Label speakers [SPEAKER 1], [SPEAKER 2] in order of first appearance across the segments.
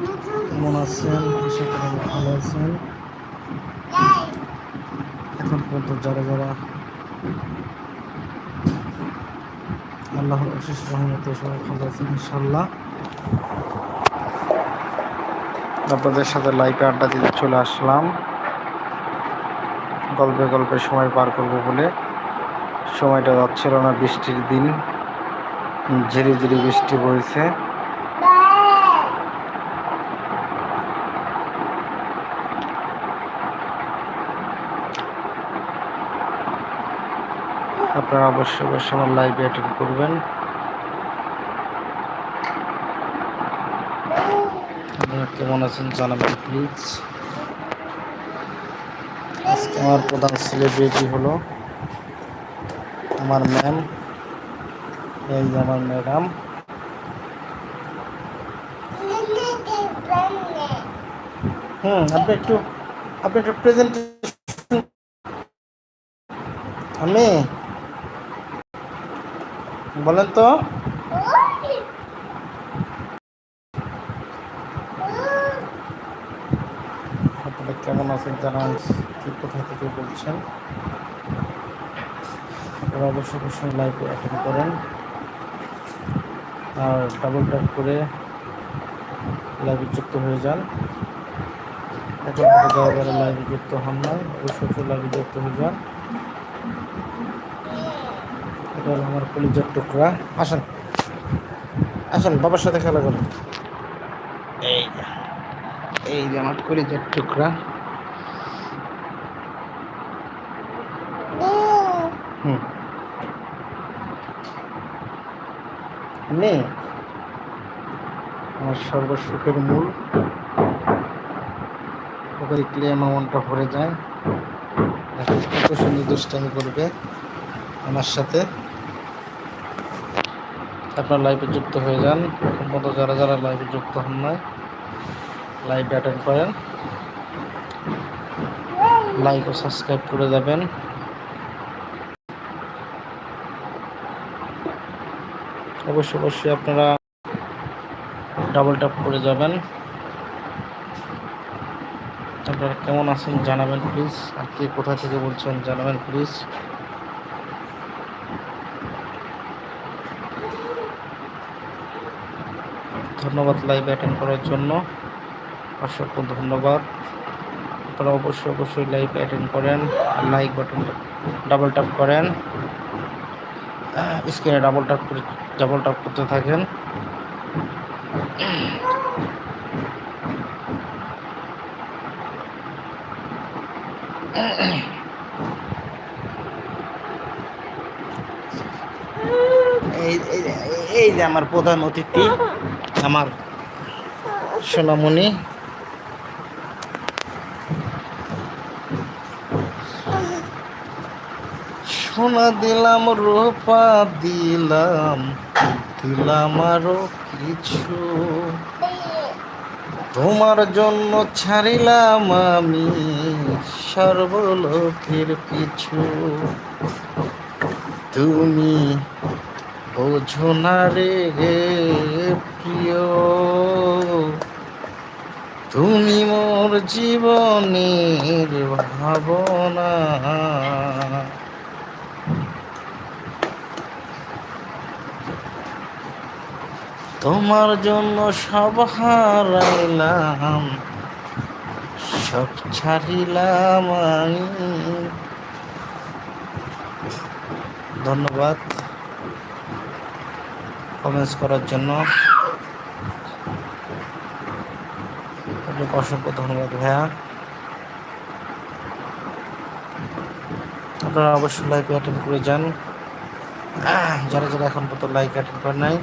[SPEAKER 1] কেমন আছেন? আশা করি ভালো আছেন। এখন পর্যন্ত যারা যারা অশেষ রহমতে সবাই ভালো আছেন ইনশাল্লাহ আপনাদের সাথে লাইভে আড্ডা দিতে চলে আসলাম। গল্পে গল্পে সময় পার করব বলে। সময়টা যাচ্ছিল না, বৃষ্টির দিন। ঝিরি ঝিরি বৃষ্টি বইছে আপনারা অবশ্যই অবশ্যই আমার লাইভে অ্যাটেন্ড করবেন। আপনারা কেমন আছেন জানাবেন প্লিজ আজকে আমার প্রধান সেলিব্রিটি হলো আমার ম্যাম এই আমার ম্যাডাম হুম, আপনি একটু আপনি একটু প্রেজেন্ট আমি? বলেন তো। কেমন আছেন জানান কি কোথা থেকে বলছেন। আপনারা অবশ্যই অবশ্যই লাইভে অ্যাটেন্ড করেন। আর ডাবল ট্যাপ করে লাইভে যুক্ত হয়ে যান। এখন থেকে লাইভে যুক্ত হন না অবশ্যই লাইভে যুক্ত হয়ে যান। হলো আমার কলিজার টুকরা। আসেন। আসেন, বাবার সাথে খেলা করেন। এই এই যে আমার কলিজার টুকরা। হুম। মেয়ে আমার সর্বসুখের মূল। ওকে দেখলে আমার মনটা ভরে যায়। কত সুন্দর দুষ্টামি করবে আমার সাথে? আপনার লাইভে যুক্ত হয়ে যান। এখন মতো যারা যারা লাইভে যুক্ত হন নাই লাইভ অ্যাটেন্ড করেন। লাইক ও সাবস্ক্রাইব করে যাবেন। অবশ্যই অবশ্যই আপনারা ডাবল ট্যাপ করে যাবেন। আপনারা কেমন আছেন জানাবেন প্লিজ আর কে কোথা থেকে বলছেন জানাবেন প্লিজ ধন্যবাদ লাইভ অ্যাটেন্ড করার জন্য। অসংখ্য ধন্যবাদ। আপনারা অবশ্যই অবশ্যই লাইভ অ্যাটেন্ড করেন আর লাইক বাটন ডাবল ট্যাপ করেন। স্ক্রিনে ডাবল ট্যাপ করে ডাবল ট্যাপ করতে থাকেন। এই যে আমার প্রধান অতিথি। আমার সোনামণি। সোনা দিলাম, রূপা দিলাম দিলাম আরও কিছু। তোমার জন্য ছাড়িলাম আমি সর্বলোকের পিছু। তুমি বোঝো না রে প্রিয়। তুমি মোর জীবনের ভাবনা। তোমার জন্য সব হারাইলাম, সব ছাড়িলাম আমি। ধন্যবাদ। কমেন্টস করার জন্য। আপনাকে অসংখ্য ধন্যবাদ ভাইয়া। আপনারা অবশ্যই লাইক অ্যাটেন্ড করে যান। যারা যারা এখন পর্যন্ত লাইক অ্যাটেন্ড করেন নাই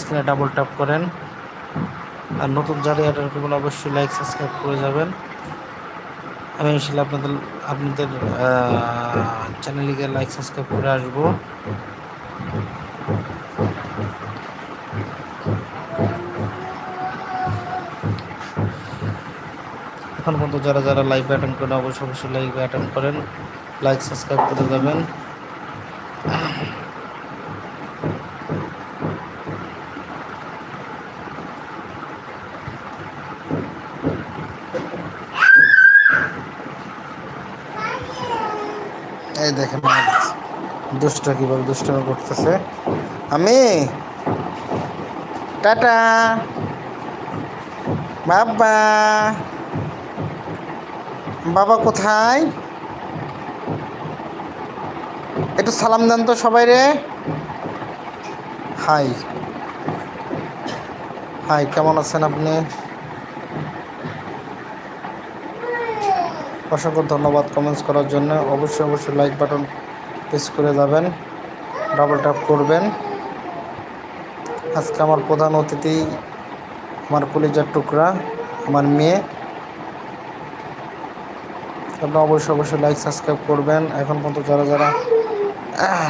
[SPEAKER 1] স্ক্রিনে ডাবল ট্যাপ করেন। আর নতুন যারা অ্যাটেন্ড করবেন, অবশ্যই লাইক সাবস্ক্রাইব করে যাবেন। আমি ইনশাল্লাহ আপনাদের আপনাদের চ্যানেলে গিয়ে লাইক সাবস্ক্রাইব করে আসব। এখন পর্যন্ত যারা যারা লাইভ অ্যাটেন্ড করেন, অবশ্যই অবশ্যই লাইভ অ্যাটেন্ড করেন। লাইক সাবস্ক্রাইব করে যাবেন এই দেখেন দুষ্টা কীভাবে দুষ্টামি করতেছে। আমি? টাটা। বাবা। বাবা কোথায়? একটু সালাম দেন তো সবাই রে। হাই। হাই, কেমন আছেন আপনি? অসংখ্য ধন্যবাদ কমেন্টস করার জন্য। অবশ্যই অবশ্যই লাইক বাটন প্রেস করে যাবেন ডাবল ট্যাপ করবেন। আজকে আমার প্রধান অতিথি, আমার কলিজার টুকরা, আমার মেয়ে। আপনারা অবশ্যই অবশ্যই লাইক সাবস্ক্রাইব করবেন। এখন পর্যন্ত যারা যারা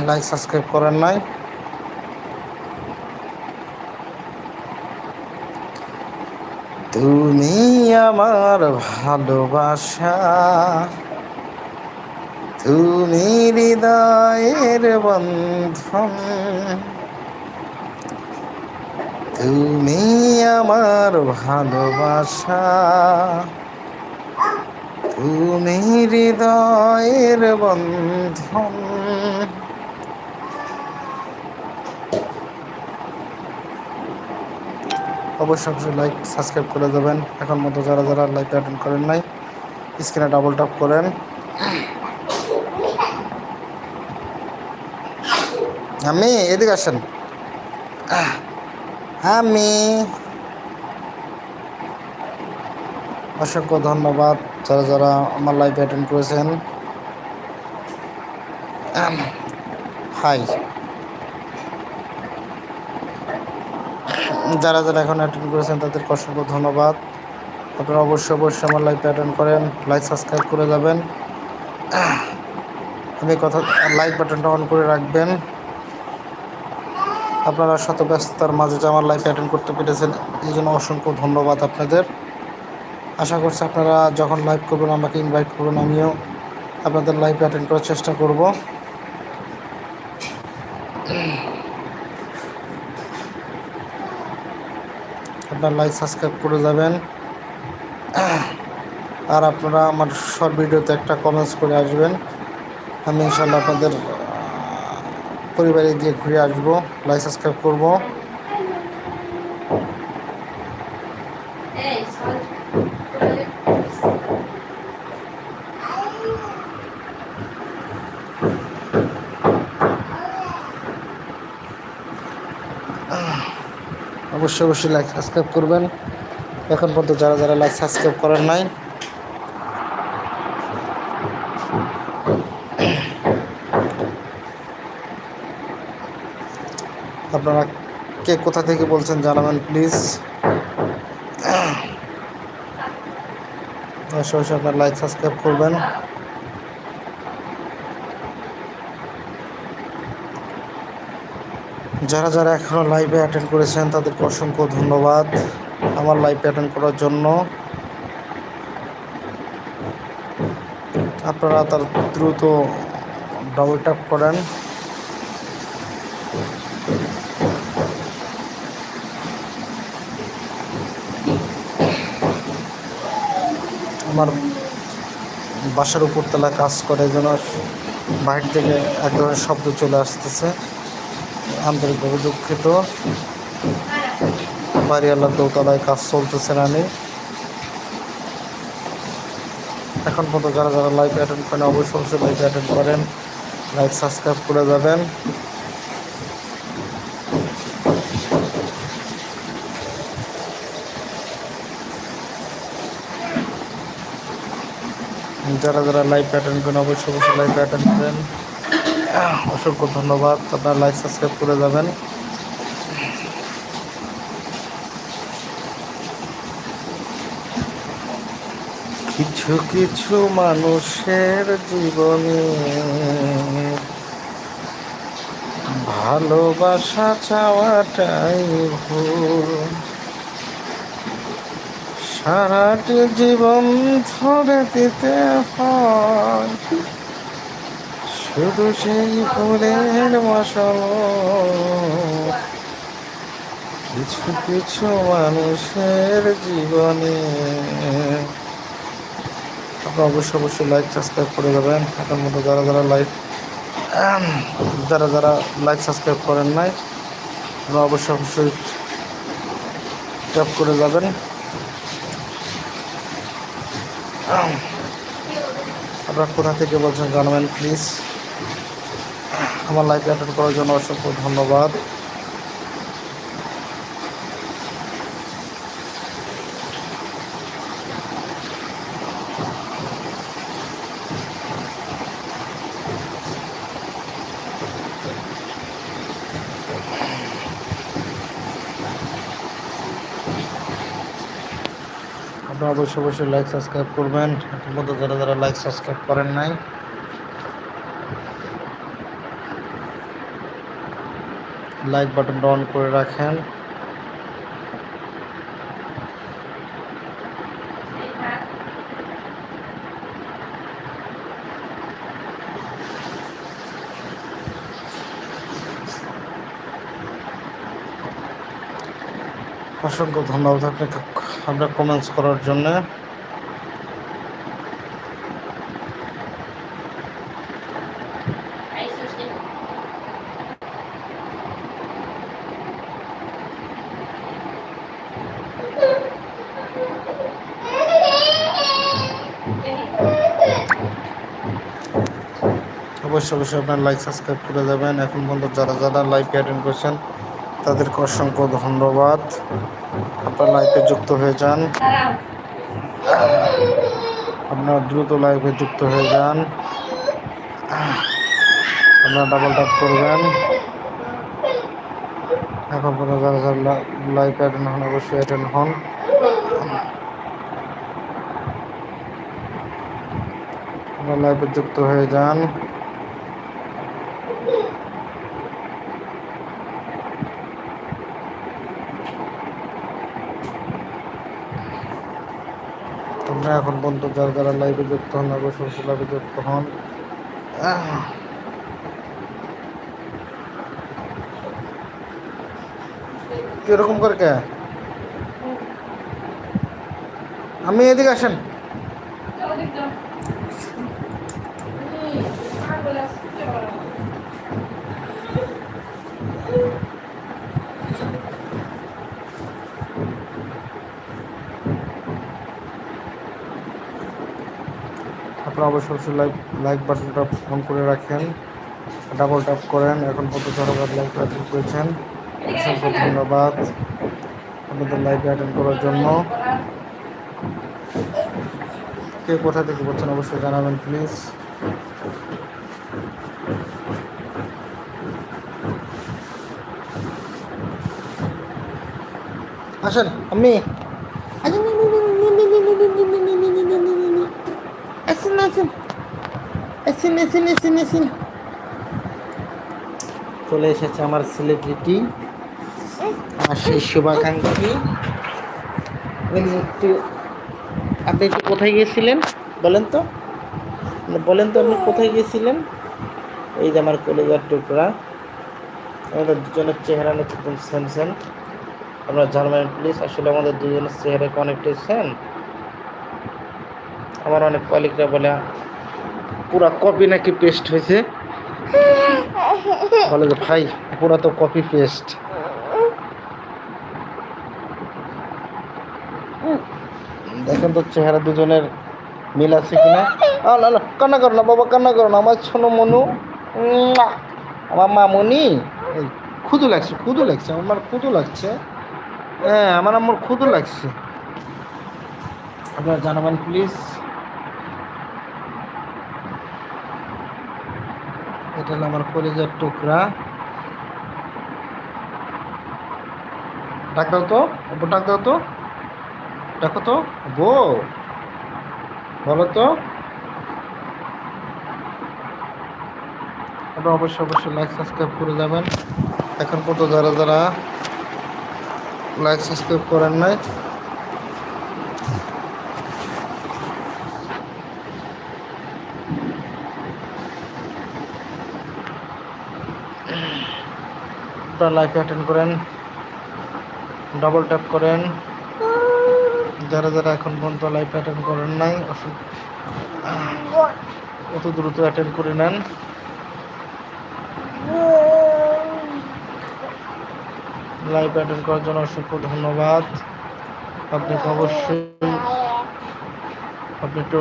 [SPEAKER 1] লাইক সাবস্ক্রাইব করেন নাই, তুমি আমার ভালোবাসা, তুমি হৃদয়ের বন্ধন, তুমি আমার ভালোবাসা। তুমি হৃদয়ের বন্ধন। অবশ্যই অবশ্যই লাইক সাবস্ক্রাইব করে দেবেন। এখন মতো যারা যারা লাইক অ্যাটেন্ড করেন নাই স্ক্রিনে ডাবল ট্যাপ করেন। আমি, এদিকে আসেন। আমি। অসংখ্য ধন্যবাদ। যারা যারা আমার লাইভ অ্যাটেন্ড করেছেন হাই যারা যারা এখন অ্যাটেন্ড করেছেন, তাদেরকে অসংখ্য ধন্যবাদ। আপনারা অবশ্যই অবশ্যই আমার লাইভ অ্যাটেন্ড করেন লাইক সাবস্ক্রাইব করে যাবেন। আমি কথা লাইক বাটনটা অন করে রাখবেন। আপনারা শত ব্যস্ততার মাঝে যে আমার লাইভ অ্যাটেন্ড করতে পেরেছেন, এই জন্য অসংখ্য ধন্যবাদ আপনাদের। আশা করছি আপনারা যখন লাইভ করবেন, আমাকে ইনভাইট করবেন, আমিও আপনাদের লাইভ অ্যাটেন্ড করার চেষ্টা করব। আপনার লাইক সাবস্ক্রাইব করে যাবেন। আর আপনারা আমার শর্ট ভিডিওতে একটা কমেন্টস করে আসবেন। আমি ইনশাল্লাহ আপনাদের পরিবারে গিয়ে ঘুরে আসব লাইক সাবস্ক্রাইব করব। অবশ্যই অবশ্যই লাইক সাবস্ক্রাইব করবেন। এখন পর্যন্ত যারা যারা লাইক সাবস্ক্রাইব করেন নাই, আপনারা কে কোথা থেকে বলছেন জানাবেন প্লিজ অবশ্যই আপনার লাইক সাবস্ক্রাইব করবেন। যারা যারা এখনও লাইভে অ্যাটেন্ড করেছেন, তাদেরকে অসংখ্য ধন্যবাদ আমার লাইভে অ্যাটেন্ড করার জন্য। আপনারা তার দ্রুত ডবল ট্যাপ করেন। আমার বাসার উপর উপরতলা কাজ করে, যেন বাইরে থেকে এক ধরনের শব্দ চলে আসতেছে। আন্তরিকভাবে দুঃখিত। বাড়িওয়ালার দোতলায় কাজ চলতেছে রানি এখন পর্যন্ত যারা যারা লাইভ অ্যাটেন্ড করেন, অবশ্যই অবশ্যই লাইভ অ্যাটেন্ড করেন। লাইক সাবস্ক্রাইব করে যাবেন। যারা যারা লাইভ অ্যাটেন্ড করেন, অবশ্যই অবশ্যই লাইভ অ্যাটেন্ড করেন। অসংখ্য ধন্যবাদ। আপনারা লাইক সাবস্ক্রাইব করে যাবেন। কিছু কিছু মানুষের জীবনে ভালোবাসা চাওয়াটাই ভুল। সারাটি জীবন ধরে দিতে হয়। শুধু সেই ফুলের মশল। কিছু কিছু মানুষের জীবনে। আপনারা অবশ্যই অবশ্যই লাইক সাবস্ক্রাইব করে দেবেন। এখন মতো যারা যারা লাইক যারা যারা লাইক সাবস্ক্রাইব করেন নাই, আপনারা অবশ্যই অবশ্যই ট্যাপ করে যাবেন। আপনারা কোথা থেকে বলছেন জানাবেন প্লিজ আমার লাইভ অ্যাটেন্ড করার জন্য অসংখ্য ধন্যবাদ। আপনারা অবশ্যই অবশ্যই লাইক সাবস্ক্রাইব করবেন। মধ্যে যারা যারা লাইক সাবস্ক্রাইব করেন নাই লাইক বাটনটা অন করে রাখেন। অসংখ্য ধন্যবাদ আপনাকে। আপনার কমেন্টস করার জন্য। অবশ্যই অবশ্যই আপনার লাইক সাবস্ক্রাইব করে যাবেন এখন পর্যন্ত যারা যারা লাইভ অ্যাটেন্ড করছেন, তাদেরকে অসংখ্য ধন্যবাদ। আপনার লাইভে যুক্ত হয়ে যান। আপনার দ্রুত লাইভে যুক্ত হয়ে যান। আপনারা ডাবল ট্যাপ করবেন। এখন পর্যন্ত যারা যারা লাইভ অ্যাটেন্ড হন, অবশ্যই অ্যাটেন্ড হন। আপনার লাইভে যুক্ত হয়ে যান। তোমরা এখন পর্যন্ত যারা যারা লাইভে যুক্ত হন অবশ্যই লাইভে যুক্ত হন। কীরকম করে কে? আমি এদিকে আসেন। আপনারা অবশ্যই লাইক লাইক বাটনটা অন করে রাখেন ডাবল ট্যাপ করেন, এখন পর্যন্ত যারা লাইক অ্যাটেন্ড করেছেন, অসংখ্য ধন্যবাদ আপনাদের লাইভ অ্যাটেন্ড করার জন্য। কে কোথা থেকে বলছেন অবশ্যই জানাবেন প্লিজ আসেন আমি আসেন আসেন আসেন আসেন আসেন চলে এসেছে আমার সেলিব্রিটি আমার সেই শুভাকাঙ্ক্ষী। একটু, আপনি একটু কোথায় গিয়েছিলেন? বলেন তো। মানে বলেন তো আপনি কোথায় গিয়েছিলেন? এই যে আমার কলেজার টুকরা। আমাদের দুজনের চেহারা নাকি একদম সেম সেম আপনারা জানবেন প্লিজ আসলে আমাদের দুজনের চেহারা কানেক্টেড সেম আমার অনেক কলিগরা বলে, পুরা কপি নাকি পেস্ট হয়েছে? বলে যে, ভাই, পুরা তো কপি পেস্ট দেখেন তো চেহারা দুজনের মিল আছে কিনা? না না, কান্না করো না, বাবা, কান্না করো না, আমার ছোনো মনু। আমার মামনি ক্ষুদু লাগছে ক্ষুদু লাগছে, আমার ক্ষুদু লাগছে হ্যাঁ আমার আমার ক্ষুদু লাগছে। আপনারা জানাবেন প্লিজ এটা আমার কলেজের টুকরা। ডাক তো অপু ডাক দাও তো। দেখো তো গো বলো তো। আপনারা অবশ্যই অবশ্যই লাইক সাবস্ক্রাইব করে যাবেন। এখন পর্যন্ত যারা যারা লাইক সাবস্ক্রাইব করেন নাই আপনারা লাইভ অ্যাটেন্ড করেন। ডাবল ট্যাপ করেন। যারা যারা এখন পর্যন্ত লাইফ অ্যাটেন্ড করেন নাই অত দ্রুত অ্যাটেন্ড করে নেন। লাইভ অ্যাটেন্ড করার জন্য অসংখ্য ধন্যবাদ। আপনাকে অবশ্যই আপনি একটু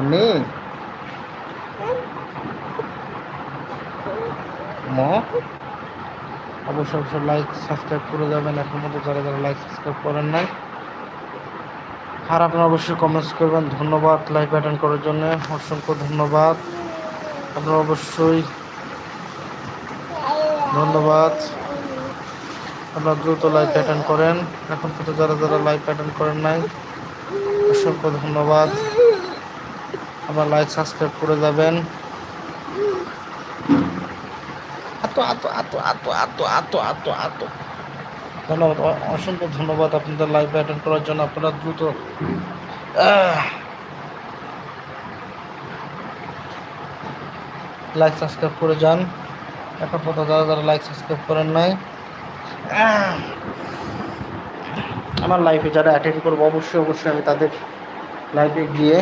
[SPEAKER 1] আমি অবশ্যই অবশ্যই লাইক সাবস্ক্রাইব করে যাবেন। এখন মতো যারা যারা লাইক সাবস্ক্রাইব করেন নাই আর আপনারা অবশ্যই কমেন্টস করবেন। ধন্যবাদ লাইভ অ্যাটেন্ড করার জন্য। অসংখ্য ধন্যবাদ। আপনারা অবশ্যই ধন্যবাদ। আপনারা দ্রুত লাইভ অ্যাটেন্ড করেন। এখন পর্যন্ত যারা যারা লাইভ অ্যাটেন্ড করেন নাই, অসংখ্য ধন্যবাদ। আপনারা লাইক সাবস্ক্রাইব করে যাবেন। এত এত এত এত আতো আতো ধন্যবাদ অসংখ্য ধন্যবাদ আপনাদের লাইভ অ্যাটেন্ড করার জন্য। আপনারা দ্রুত লাইক সাবস্ক্রাইব করে যান। এখন পর্যন্ত যারা যারা লাইক সাবস্ক্রাইব করেন নাই আমার লাইফে যারা অ্যাটেন্ড করব, অবশ্যই অবশ্যই আমি তাদের লাইভে গিয়ে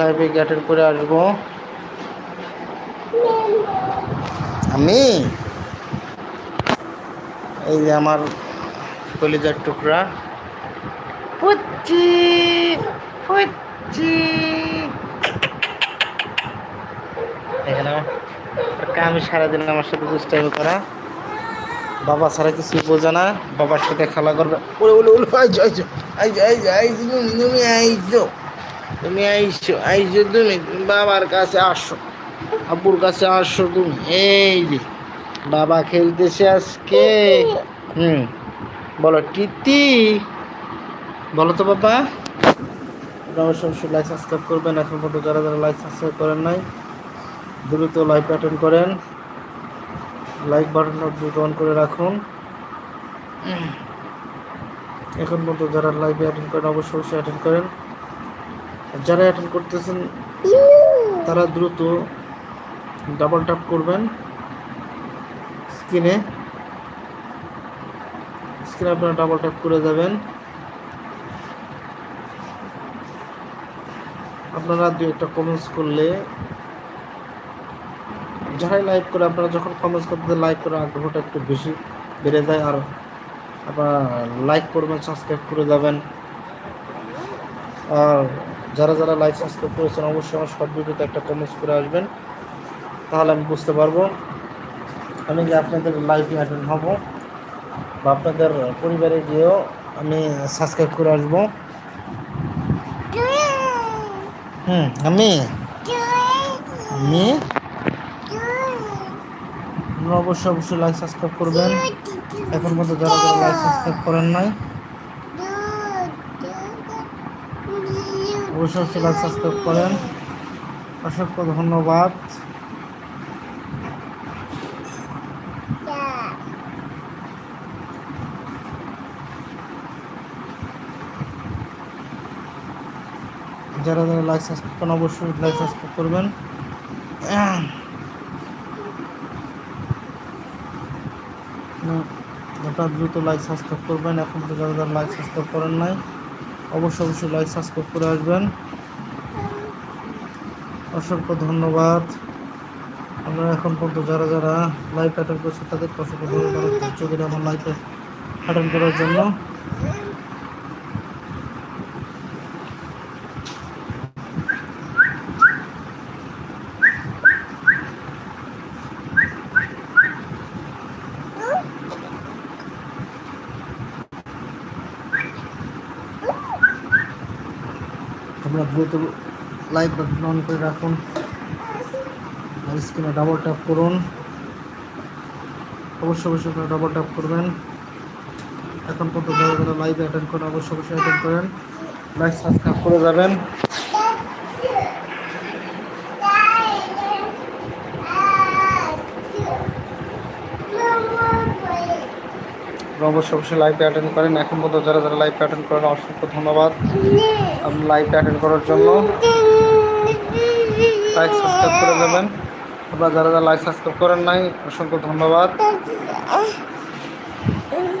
[SPEAKER 1] লাইভে গিয়ে অ্যাটেন্ড করে আসব। আমি? এই যে আমার কলিজার টুকরা। পুচ্ছি পুচ্ছি এখানে আমি সারাদিন আমার সাথে দুষ্টাইমি করা। বাবা ছাড়া কিছু বোঝে না। বাবার সাথে খেলা করবে। ওলে ওলে ওলে আইজো আইজো আইজো আইজো আইজো তুমি আইজো। তুমি আইসো আইজো তুমি বাবার কাছে আসো। আব্বুর কাছে আসো তুমি। এই যে, বাবা খেলতেছে আজকে। হুম, বলো টিতি বলো তো বাবা। অবশ্যই অবশ্যই লাইক সাবস্ক্রাইব করবেন। এখন পর্যন্ত যারা যারা লাইক সাবস্ক্রাইব করেন নাই, দ্রুত লাইক অ্যাটেন্ড করেন। লাইক বাটনটা দ্রুত অন করে রাখুন। এখন পর্যন্ত যারা লাইভে অ্যাটেন্ড করেন, অবশ্যই অবশ্যই অ্যাটেন্ড করেন। যারা অ্যাটেন্ড করতেছেন, তারা দ্রুত ডাবল ট্যাপ করবেন স্ক্রিনে। স্ক্রিনে আপনারা ডাবল ট্যাপ করে যাবেন। আপনারা দু একটা কমেন্টস করলে যারাই লাইভ করে, আপনারা যখন কমেন্টস করতে লাইক করে আগ্রহটা একটু বেশি বেড়ে যায় আর আপনারা লাইক করবেন সাবস্ক্রাইব করে যাবেন। আর যারা যারা লাইক সাবস্ক্রাইব করেছেন, অবশ্যই আমার শর্ট ভিডিওতে একটা কমেন্টস করে আসবেন। তাহলে আমি বুঝতে পারব। আমি যে আপনাদের লাইভে অ্যাটেন্ড হব বা আপনাদের পরিবারে গিয়েও আমি সাবস্ক্রাইব করে আসব। হুম, আমি? আমি? অবশ্যই অবশ্যই লাইক সাবস্ক্রাইব করবেন। এখন পর্যন্ত যারা যারা লাইক সাবস্ক্রাইব করেন নাই, অবশ্যই অবশ্যই লাইক সাবস্ক্রাইব করেন। অসংখ্য ধন্যবাদ যারা যারা লাইক সাবস্ক্রাইব করেন অবশ্যই লাইক সাবস্ক্রাইব করবেন। আপনারা দ্রুত লাইক সাবস্ক্রাইব করবেন, এখন তো যারা যারা লাইক সাবস্ক্রাইব করেন নাই, অবশ্যই অবশ্যই লাইক সাবস্ক্রাইব করে আসবেন। অসংখ্য ধন্যবাদ। আপনারা এখন পর্যন্ত যারা যারা লাইভ অ্যাটেন্ড করছে, তাদেরকে অসংখ্য ধন্যবাদ। ধরে আমার লাইভে অ্যাটেন্ড করার জন্য। আপনারা দ্রুত লাইভ বাটন অন করে রাখুন। আর স্ক্রিনে ডাবল ট্যাপ করুন। অবশ্যই অবশ্যই আপনারা ডাবল ট্যাপ করবেন। এখন পর্যন্ত যারা যারা লাইভ অ্যাটেন্ড করেন, অবশ্যই অবশ্যই অ্যাটেন্ড করেন। লাইক সাবস্ক্রাইব করে যাবেন। আপনারা অবশ্যই অবশ্যই লাইভ অ্যাটেন্ড করেন। এখন পর্যন্ত যারা যারা লাইভ অ্যাটেন্ড করেন অসংখ্য ধন্যবাদ। আপনি লাইভ অ্যাটেন্ড করার জন্য। লাইক সাবস্ক্রাইব করে দেবেন। আপনারা যারা যারা লাইক সাবস্ক্রাইব করেন নাই অসংখ্য ধন্যবাদ।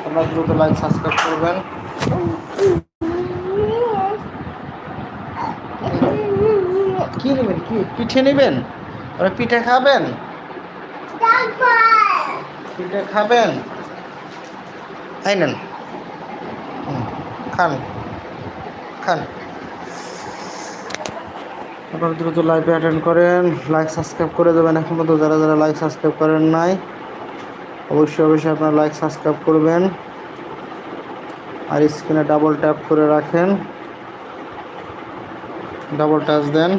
[SPEAKER 1] আপনারা দ্রুত লাইক সাবস্ক্রাইব করবেন। কি পিঠে নেবেন? পিঠে খাবেন? পিঠে খাবেন? এই খান খান। আপনারা দ্রুত লাইভে অ্যাটেন্ড করেন লাইক সাবস্ক্রাইব করে দেবেন। এখন পর্যন্ত যারা যারা লাইক সাবস্ক্রাইব করেন নাই, অবশ্যই অবশ্যই আপনারা লাইক সাবস্ক্রাইব করবেন। আর স্ক্রিনে ডাবল ট্যাপ করে রাখেন। ডাবল টাচ দেন।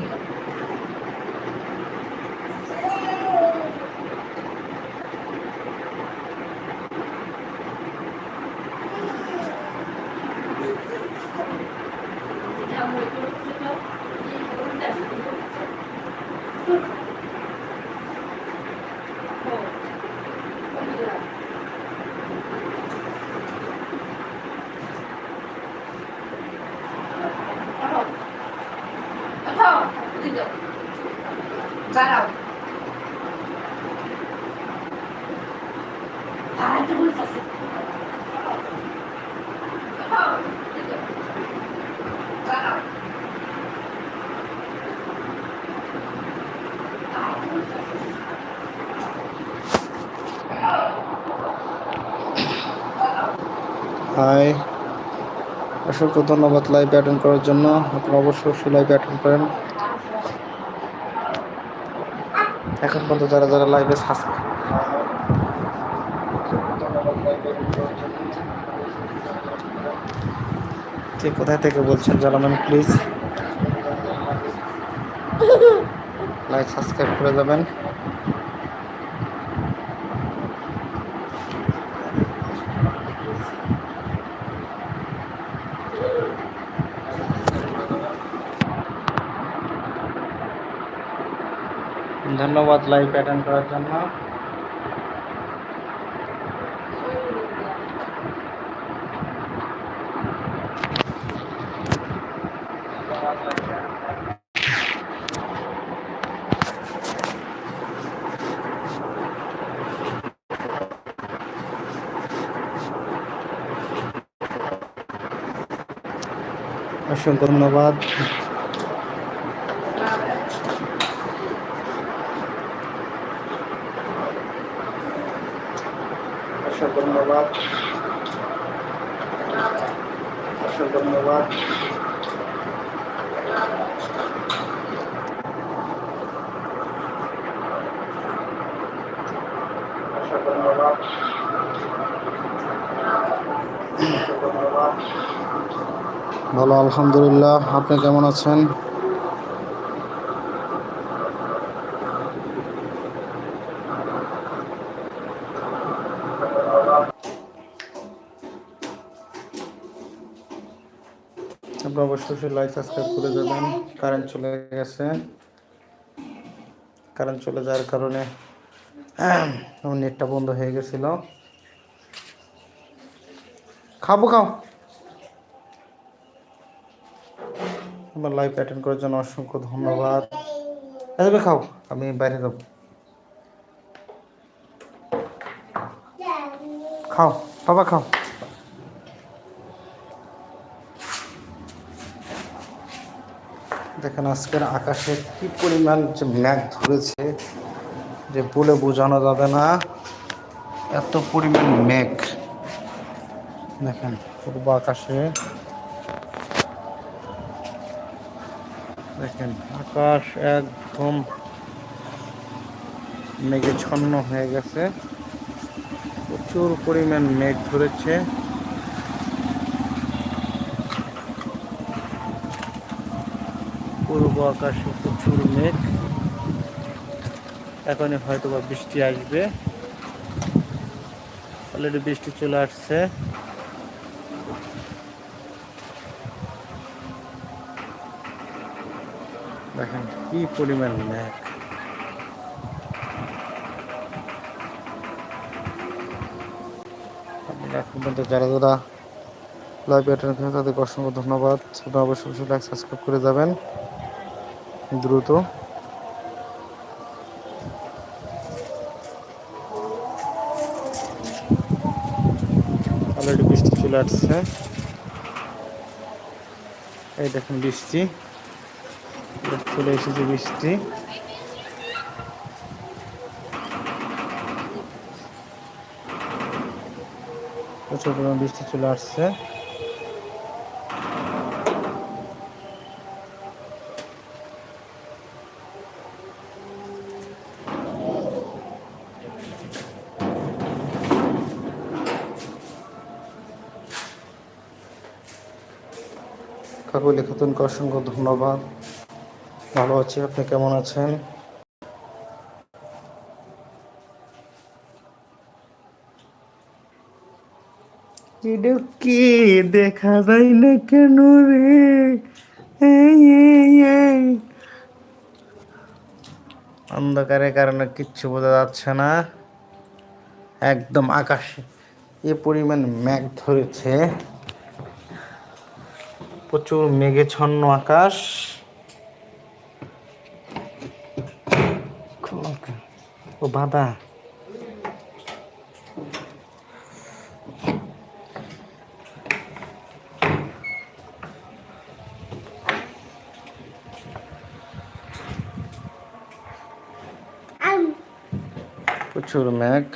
[SPEAKER 1] অসংখ্য ধন্যবাদ লাইভ অ্যাটেন্ড করার জন্য। আপনারা অবশ্যই অবশ্যই লাইভ অ্যাটেন্ড করেন। এখন পর্যন্ত যারা যারা লাইভে সাবস্ক্রাইব কোথায় থেকে বলছেন জানাবেন প্লিজ লাইক সাবস্ক্রাইব করে যাবেন। ধন্যবাদ লাইভ অ্যাটেন্ড করার জন্য অসংখ্য ধন্যবাদ অসংখ্য ধন্যবাদ অসংখ্য ধন্যবাদ অসংখ্য ধন্যবাদ অসংখ্য ধন্যবাদ ভালো, আলহামদুলিল্লাহ। আপনি কেমন আছেন? আপনারা অবশ্যই লাইক সাবস্ক্রাইব করে যাবেন। কারেন্ট চলে গেছে। কারেন্ট চলে যাওয়ার কারণে নেটটা বন্ধ হয়ে গেছিল। খাব, খাও। আমার লাইভ অ্যাটেন্ড করার জন্য অসংখ্য ধন্যবাদ। এভাবে খাও, আমি বাইরে যাব। খাও, বাবা খাও। দেখেন আজকের আকাশে কি পরিমাণ যে ম্যাঘ ধরেছে, যে বলে বোঝানো যাবে না। এত পরিমাণ মেঘ। দেখেন, পূর্ব আকাশে দেখেন, আকাশ একদম মেঘে ছন্ন হয়ে গেছে। প্রচুর পরিমাণ মেঘ ধরেছে। পূর্ব আকাশে প্রচুর মেঘ। এখনই হয়তো বৃষ্টি আসবে। অলরেডি বৃষ্টি চলে আসছে। কি পরিমাণ পর্যন্ত যারা যারা লাইভ অ্যাটেন্ড করেন তাদেরকে অসংখ্য ধন্যবাদ। আপনারা অবশ্যই অবশ্যই লাইক সাবস্ক্রাইব করে যাবেন। দ্রুত। অলরেডি বৃষ্টি চলে আসছে। এই দেখুন বৃষ্টি। চলে এসেছে বৃষ্টি। প্রচুর পরিমাণ বৃষ্টি চলে আসছে। কাকুলি খাতুনকে অসংখ্য ধন্যবাদ। ভালো আছি আপনি কেমন আছেন? কি দেখা যায় না কেন রে। অন্ধকারের কারণে কিচ্ছু বোঝা যাচ্ছে না। একদম আকাশে এ পরিমাণ মেঘ ধরেছে। প্রচুর মেঘেছন্ন আকাশ। ও বাবা। প্রচুর মেঘ।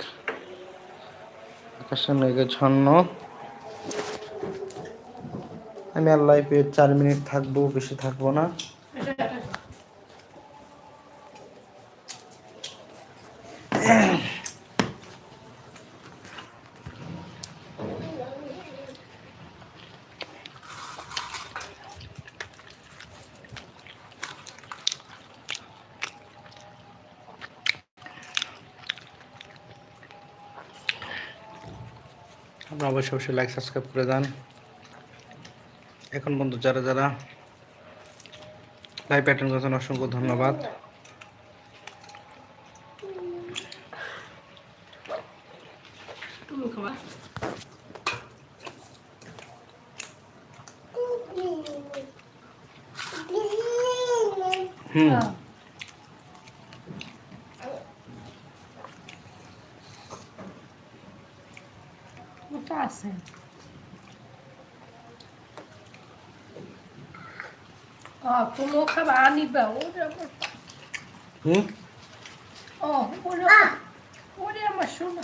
[SPEAKER 1] আকাশে মেঘেছন্ন আমি আর লাইফে চার মিনিট থাকব বেশি থাকব না আপনারা অবশ্যই অবশ্যই লাইক সাবস্ক্রাইব করে দেন। এখন বন্ধু, যারা যারা লাইভ অ্যাটেন্ড করেছেন, অসংখ্য ধন্যবাদ
[SPEAKER 2] তুমি খাবা
[SPEAKER 1] হুম
[SPEAKER 2] ওটা আছে। তুমিও খাবা আনিবা
[SPEAKER 1] হুম?
[SPEAKER 2] ও ওরে
[SPEAKER 1] ওরে আমার শোনা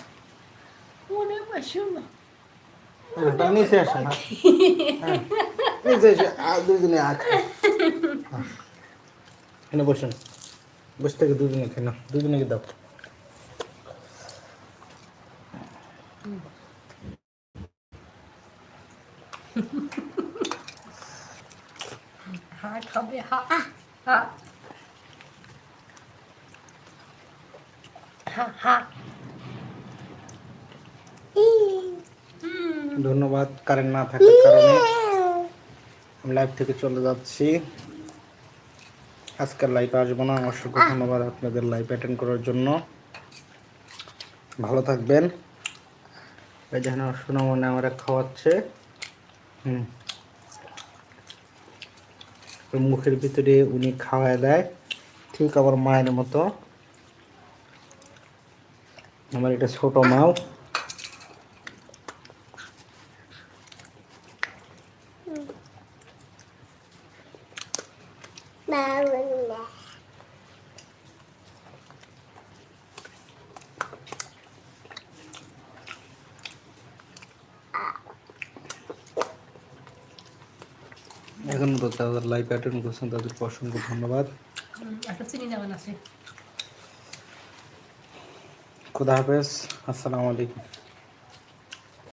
[SPEAKER 1] না। হ্যাঁ, দুজনে আছে এনে বসেন। বসে থেকে দুজনে খেয়ে না দাও। ধন্যবাদ কারেন্ট না থাকার কারণে। আমি লাইভ থেকে চলে যাচ্ছি। আজকের লাইভে আসব না। অসংখ্য ধন্যবাদ আপনাদের লাইভ অ্যাটেন্ড করার জন্য। ভালো থাকবেন। এই যেন সোনামনে আমার খাওয়াচ্ছে। হুম। মুখের ভিতরে উনি খাওয়ায় দেয়। ঠিক আমার মায়ের মতো। আমার এটা ছোট মাও এখন তো তাদের লাইভ অ্যাটেন্ড করছেন তাদেরকে অসংখ্য ধন্যবাদ। খুদা হাফেজ আসসালামু আলাইকুম।